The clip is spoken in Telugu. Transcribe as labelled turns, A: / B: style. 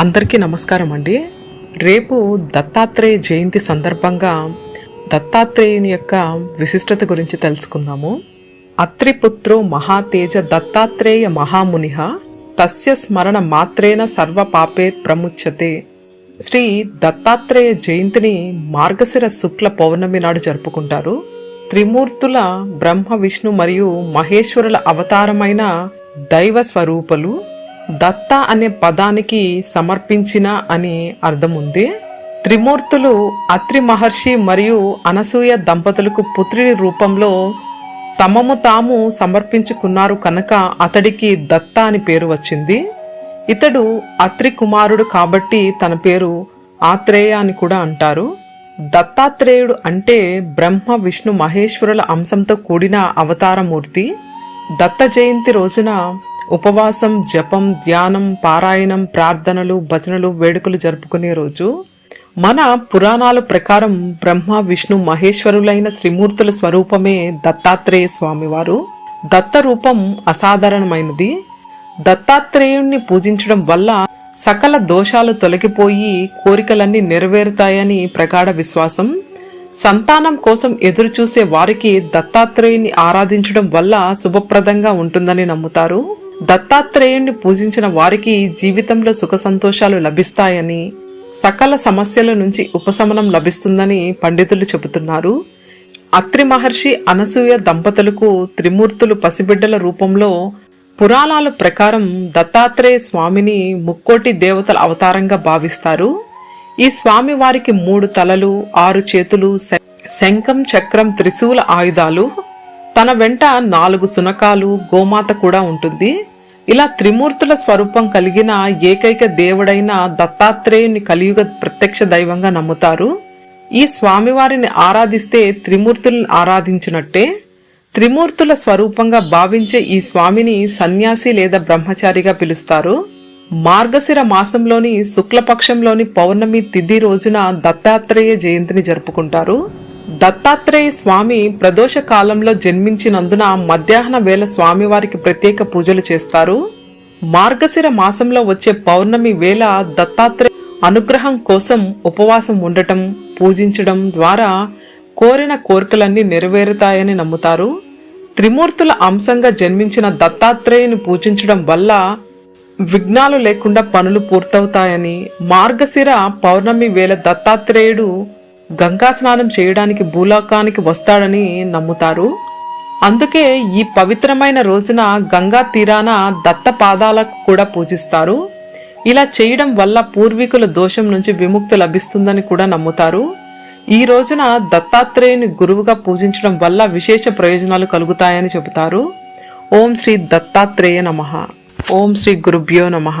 A: అందరికీ నమస్కారం అండి. రేపు దత్తాత్రేయ జయంతి సందర్భంగా దత్తాత్రేయుని యొక్క విశిష్టత గురించి తెలుసుకుందాము. అత్రిపుత్రో మహాతేజ దత్తాత్రేయ మహామునిహ తస్య స్మరణ మాత్రేన సర్వ పాపే ప్రముచ్యతే. శ్రీ దత్తాత్రేయ జయంతిని మార్గశిర శుక్ల పౌర్ణమి నాడు జరుపుకుంటారు. త్రిమూర్తుల బ్రహ్మ విష్ణు మరియు మహేశ్వరుల అవతారమైన దైవ స్వరూపలు దత్త అనే పదానికి సమర్పించిన అని అర్థం ఉంది త్రిమూర్తులు అత్రి మహర్షి మరియు అనసూయ దంపతులకు పుత్రుడి రూపంలో తమము తాము సమర్పించుకున్నారు కనుక అతడికి దత్త అని పేరు వచ్చింది. ఇతడు అత్రి కుమారుడు కాబట్టి తన పేరు ఆత్రేయ అని కూడా అంటారు. దత్తాత్రేయుడు అంటే బ్రహ్మ విష్ణు మహేశ్వరుల అంశంతో కూడిన అవతారమూర్తి. దత్త జయంతి రోజున ఉపవాసం జపం ధ్యానం పారాయణం ప్రార్థనలు భజనలు వేడుకలు జరుపుకునే రోజు మన పురాణాల ప్రకారం బ్రహ్మ విష్ణు మహేశ్వరులైన త్రిమూర్తుల స్వరూపమే దత్తాత్రేయ స్వామివారు. దత్త రూపం అసాధారణమైనది. దత్తాత్రేయుణ్ణి పూజించడం వల్ల సకల దోషాలు తొలగిపోయి కోరికలన్నీ నెరవేరుతాయని ప్రగాఢ విశ్వాసం. సంతానం కోసం ఎదురుచూసే వారికి దత్తాత్రేయుని ఆరాధించడం వల్ల శుభప్రదంగా ఉంటుందని నమ్ముతారు. దత్తాత్రేయుణ్ణి పూజించిన వారికి జీవితంలో సుఖ సంతోషాలు లభిస్తాయని సకల సమస్యల నుంచి ఉపశమనం లభిస్తుందని పండితులు చెబుతున్నారు. అత్రి మహర్షి అనసూయ దంపతులకు త్రిమూర్తులు పసిబిడ్డల రూపంలో పురాణాల ప్రకారం దత్తాత్రేయ స్వామిని ముక్కోటి దేవతల అవతారంగా భావిస్తారు. ఈ స్వామి వారికి మూడు తలలు ఆరు చేతులు శ- శంఖం చక్రం త్రిశూల ఆయుధాలు తన వెంట నాలుగు సునకాలు గోమాత కూడా ఉంటుంది. ఇలా త్రిమూర్తుల స్వరూపం కలిగిన ఏకైక దేవుడైన దత్తాత్రేయుని కలియుగ ప్రత్యక్ష దైవంగా నమ్ముతారు. ఈ స్వామివారిని ఆరాధిస్తే త్రిమూర్తులను ఆరాధించినట్టే. త్రిమూర్తుల స్వరూపంగా భావించే ఈ స్వామిని సన్యాసి లేదా బ్రహ్మచారిగా పిలుస్తారు. మార్గశిర మాసంలోని శుక్లపక్షంలోని పౌర్ణమి తిథి రోజున దత్తాత్రేయ జయంతిని జరుపుకుంటారు. దత్తాత్రేయ స్వామి ప్రదోష కాలంలో జన్మించినందున మధ్యాహ్న వేళ స్వామివారికి ప్రత్యేక పూజలు చేస్తారు. మార్గశిర మాసంలో వచ్చే పౌర్ణమి వేళ దత్తాత్రేయ అనుగ్రహం కోసం ఉపవాసం ఉండటం పూజించడం ద్వారా కోరిన కోరికలన్నీ నెరవేరుతాయని నమ్ముతారు. త్రిమూర్తుల అంశంగా జన్మించిన దత్తాత్రేయుని పూజించడం వల్ల విఘ్నాలు లేకుండా పనులు పూర్తవుతాయని మార్గశిర పౌర్ణమి వేళ దత్తాత్రేయుడు గంగా స్నానం చేయడానికి భూలోకానికి వస్తాడని నమ్ముతారు. అందుకే ఈ పవిత్రమైన రోజున గంగా తీరాన దత్త పాదాలకు కూడా పూజిస్తారు. ఇలా చేయడం వల్ల పూర్వీకుల దోషం నుంచి విముక్తి లభిస్తుందని కూడా నమ్ముతారు. ఈ రోజున దత్తాత్రేయుని గురువుగా పూజించడం వల్ల విశేష ప్రయోజనాలు కలుగుతాయని చెబుతారు. ఓం శ్రీ దత్తాత్రేయ నమః. ఓం శ్రీ గురుభ్యో నమః.